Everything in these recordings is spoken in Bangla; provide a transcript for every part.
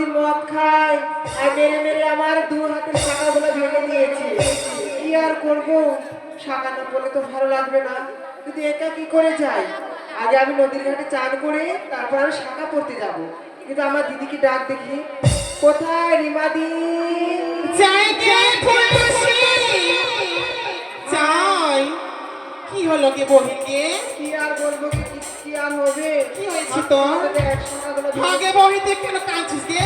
দিন মদ খাই আর মেরে মেরে আমার দু হাতের শাখাগুলো ভেঙে দিয়েছে। কি আর করব? শাখা না পড়লে তো ভালো লাগবে না। কিন্তু একা কি করে যাই? আগে আমি নদীর ঘাটে চান করে তারপর আমি শাখা পড়তে যাব। কিন্তু আমার দিদিকে ডাক দেখি কোথায় রিমাদি কি হলো গে বহিকে কি আর বলব? কি কি- কি আর হবে কি হয়েছে? দেখ, ভাগে বহিতে কেন কাঁদছিস গে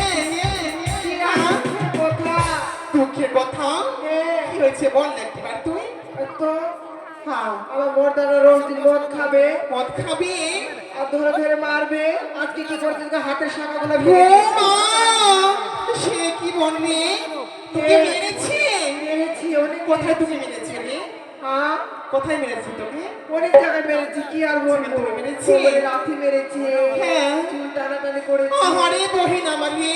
কথা দুঃখের কথা কি হয়েছে বল না একবার তুই তো হ্যাঁ আমার মর্দানা রোজ দিন মদ খাবে মদ খাবি আর ধরে ধরে মারবে আজকে কি করছে তোকে হাতের শাখাগুলো ও ভেঙে সে কি বলবে তোকে মেরেছে মেরেছি অনেক কোথায় তুমি মেরেছে হ্যাঁ? কোথায় মেরেছে তোকে? অনেক জায়গায় মেরেছি কি আর বলব? তুমি মেরেছি? লাথি মেরেছি হ্যাঁ। চুল টানাটানি করেছি। আহারে বহিন আমার। রে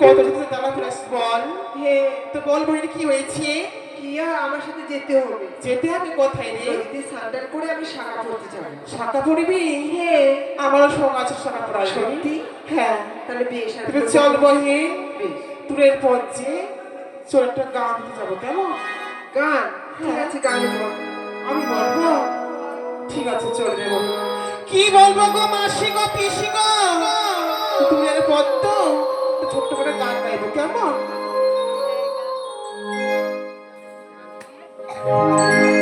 কত কিছু দাঁড়া করিস বল। হে। তো বল বহিন কি হয়েছে? কি আর আমার সাথে যেতে হবে? যেতে হবে কোথায় রে? নদীতে স্নান করে আমি শাখা পড়তে যাব। শাখা পড়বি? হে। আমারও সঙ্গ আছে শাখা পড়ার সত্যি? হ্যাঁ। তাহলে আর তবে চল বহিন। বেশ। দূরের পথে চল একটা গান যাব কেমন? গান? ঠিক হ্যাঁ। আছে আমি বলব ঠিক আছে চল। রে বল কি বলব গো মাসি গো পিসি গো? দূরের পথ তো ছোট্ট করে গান গাইবো কেমন? ও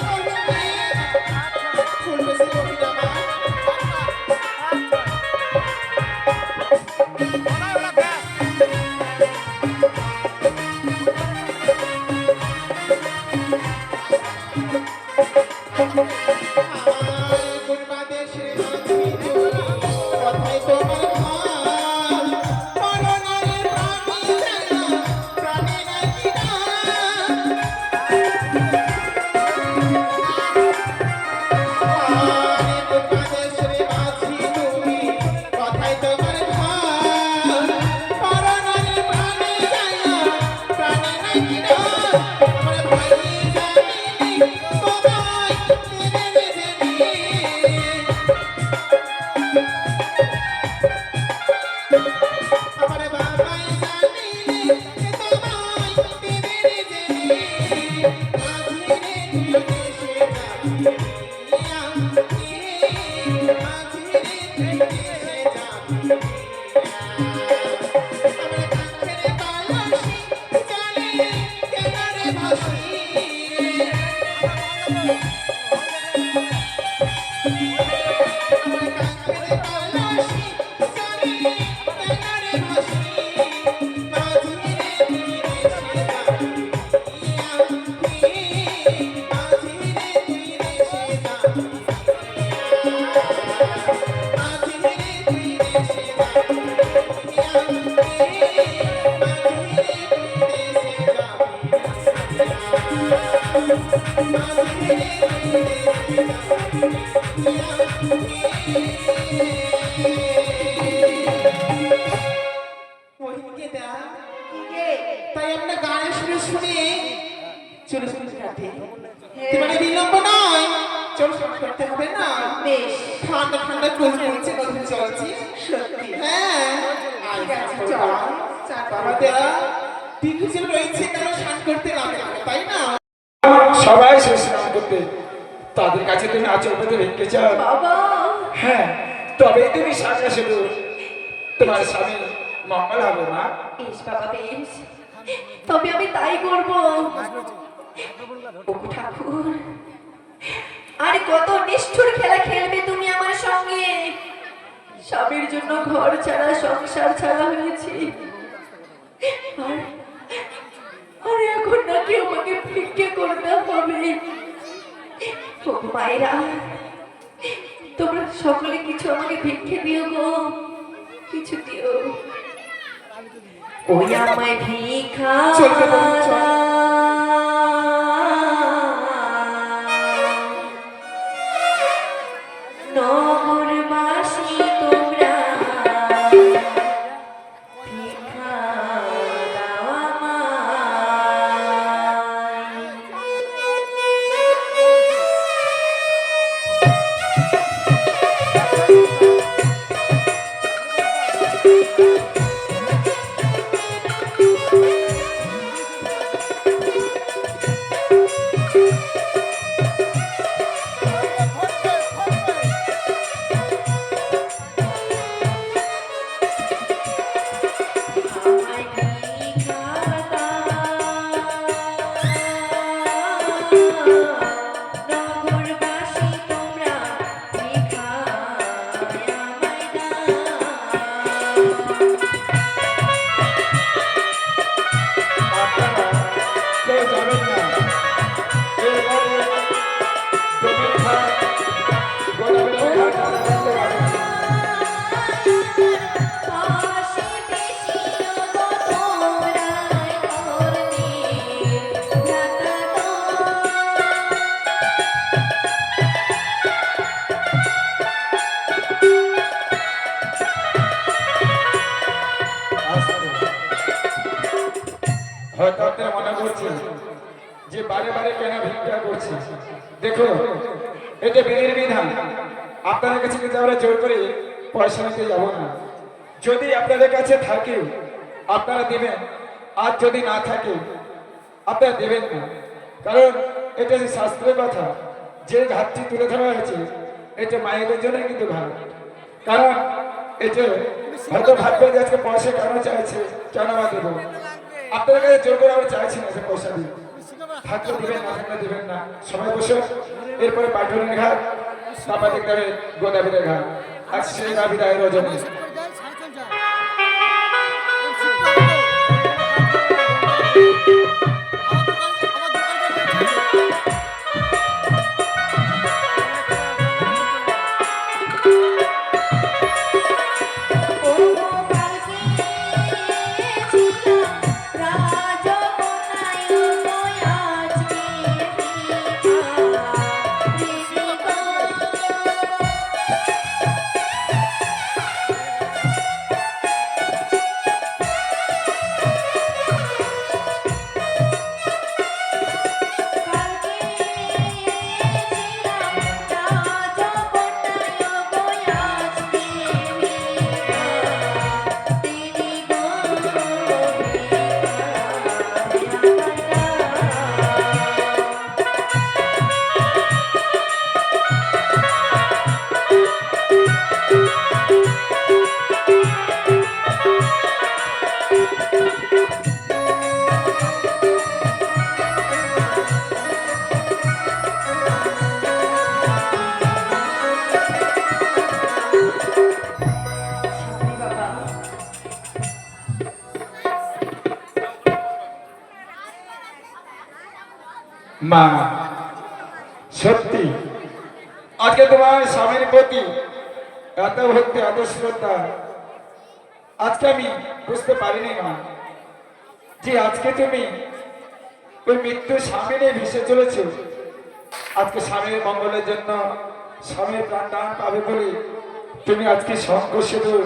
ফুল বেশি চলে কাটে তোমার বিলম্ব নয়। চল শুরু করতে হবে না। বেশ। ঠান্ডা ঠান্ডা কোল পড়ছে কথা চলছি। সত্যি। হ্যাঁ। ঠিক আছে চল। চা করো। আমাদের টিকুচিল রয়েছে কেন স্নান করতে লাগে তাই না? সবাই সে স্নান করতে। তাদের কাছে তুমি রেখে চাও হ্যাঁ তবে তুমি সাজা শুধু তোমার স্বামী মঙ্গল হবে বাবা তবে আমি তাই করব। আর কত নিষ্ঠুর খেলা খেলবে তুমি আমার সঙ্গে। স্বামীর জন্য ঘর ছাড়া, সংসার ছাড়া হয়েছি। আর এখন নাকি আমাকে ভিক্ষে করতে হবে। মায়েরা, তোমরা সকলে কিছু আমাকে ভিক্ষে দিও গো। কিছু দিও। ওই আমায় ভিক্ষা হয়তো আপনারা মনে করছেন যে বারে বারে কেন ভিক্ষা করছি? দেখো এটা বিধির বিধান, আপনাদের কাছে কিন্তু আমরা জোর করে পয়সা নিতে যাব না, যদি আপনাদের কাছে থাকে, আপনারা দেবেন, আর যদি না থাকে, আপনারা দেবেন না। কারণ এটা যে শাস্ত্রের কথা, যে ঘাটটি তুলে ধরা হয়েছে, এটা মায়েদের জন্য কিন্তু ঘাট কারণ যে হয়তো ভাববেন যে আজকে পয়সা কেন চাইছে, কেন আমরা দেবো? আপনাদের কাছে জোর করে আমরা চাইছি না যে পয়সা দিন। থাকলে দিবেন, না থাকলে দিবেন না। সবাই বসে এরপরে পাটনের ঘাট হবে গোদাবরীর ঘাট। আজ সেই রজনী। মা। সত্যি। আজকে তোমার স্বামীর প্রতি এত ভক্তি, এত শ্রদ্ধা। আজকে আমি বুঝতে পারিনি মা, যে আজকে তুমি ওই মৃত্যু স্বামীর ভেসে চলেছে। আজকে স্বামীর মঙ্গলের জন্য স্বামীর প্রাণ দান পাবে বলে তুমি আজকে সিঁদুর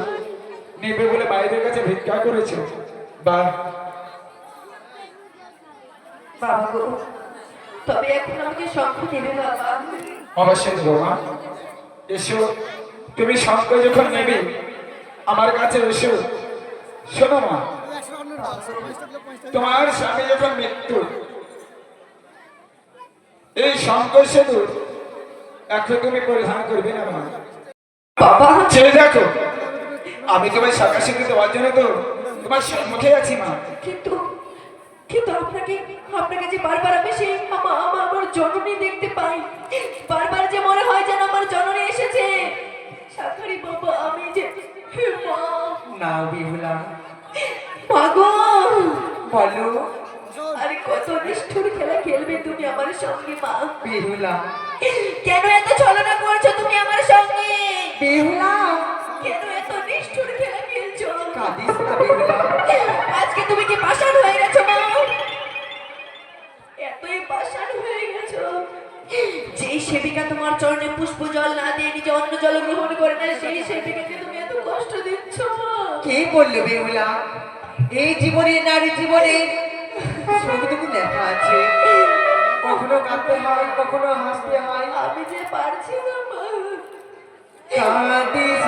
নেবে বলে মায়েদের কাছে ভিক্ষা করেছ। বা বাবা তবে এখন আমাকে শঙ্খ দেবে বাবা। অবশ্যই দেবো মা। এসো তুমি শঙ্খ যখন নেবে আমার কাছে এসো। শোনো মা তোমার স্বামী যখন মৃত্যু এই শঙ্খ সেতু এখন তুমি পরিধান করবে না মা। বাবা। ছেড়ে দেখো আমি তোমার সিদ্ধি দেওয়ার জন্য তো। তোমার সম্মুখে আছি মা। কিন্তু কিন্তু আপনাকে আপনাকে যে বারবার আমি সেই আমার আমার আমার জননী দেখতে পাই। বারবার যে মনে হয় যেন আমার জননী এসেছে। শাখারি বাবা আমি যে না বিহুলা। মা গো। বলো। আরে কত নিষ্ঠুর খেলা খেলবে তুমি আমার সঙ্গে মা। বিহুলা। কেন এত ছলনা করছ তুমি আমার সঙ্গে? বিহুলা। কেন এত নিষ্ঠুর খেলা খেলছো? কাঁদিস না বিহুলা। আজকে তুমি কি পাষাণ হয়ে সেবিকা তোমার চরণে পুষ্প জল না দিয়ে নিজে অন্য জল গ্রহণ করে নেয় সেই সেবিকাকে তুমি এত কষ্ট দিচ্ছ? কে বলল বেহুলা? এই জীবনে নারী জীবনে সবটুকু দুঃখ লেখা আছে। কখনো কাঁদতে হয় কখনো হাসতে হয়। আমি যে পারছি না মা। কাঁদিস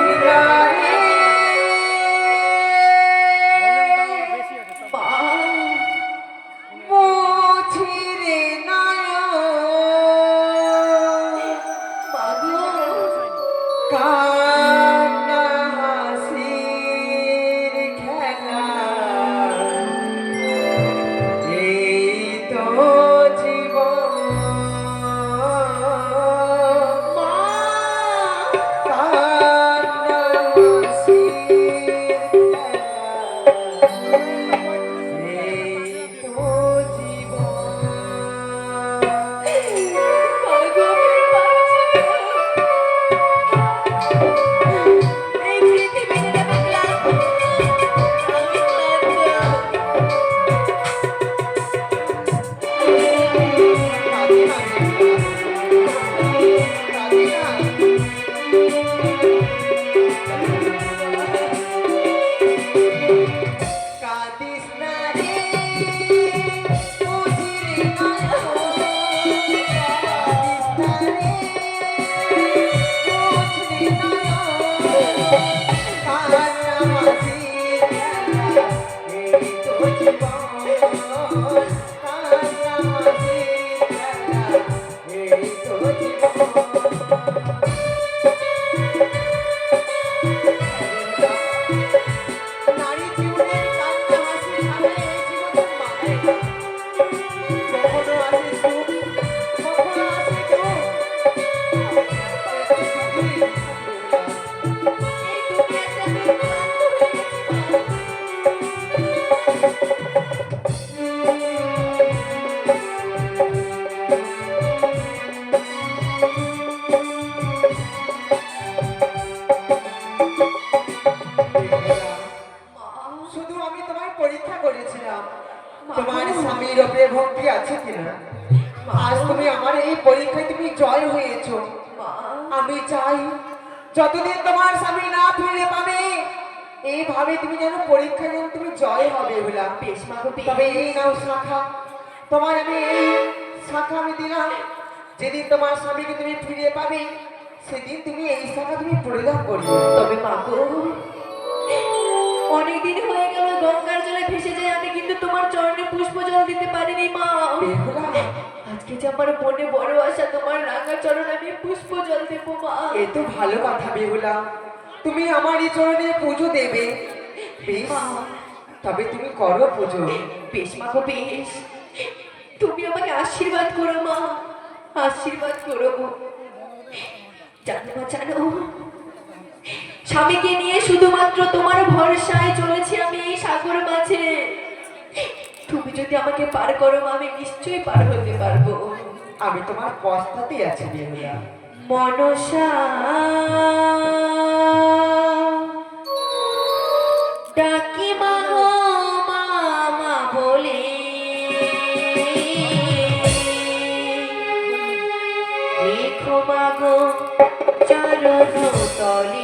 তোমার স্বামী না ফিরে পাবে। এইভাবে তুমি যেন পরীক্ষা যেন তুমি জয় হবে বলা বেশ মা তবে এই নাও শাখা। তোমার আমি এই শাখা আমি দিলাম। যেদিন তোমার স্বামীকে তুমি ফিরে পাবে সেদিন তুমি এই শাখা তুমি পরিধান করবে। তবে মা অনেকদিন হয়ে গেল গঙ্গার জলে ভেসে যায় আমি কিন্তু তোমার চরণে পুষ্প জল দিতে পারিনি মা। আজকে যে আমার মনে বড় আশা তোমার রাঙা চরণ আমি পুষ্প জল দেবো মা। এ তো ভালো কথা বেহুলা। তুমি আমার এই চরণে পুজো দেবে। বেশ। মা, তবে তুমি করো পুজো। বেশ মা গো বেশ। তুমি আমাকে আশীর্বাদ করো মা। আশীর্বাদ করো জানো মা জানো। স্বামীকে নিয়ে শুধুমাত্র তোমার ভরসায় চলেছি আমি এই সাগর মাঝে। তুমি যদি আমাকে পার করো আমি নিশ্চয়ই পার হতে পারব। আমি তোমার পস্তাতেই আছি মনসা ডাকি মাগো মামা বলে। দেখো মাগো তলে।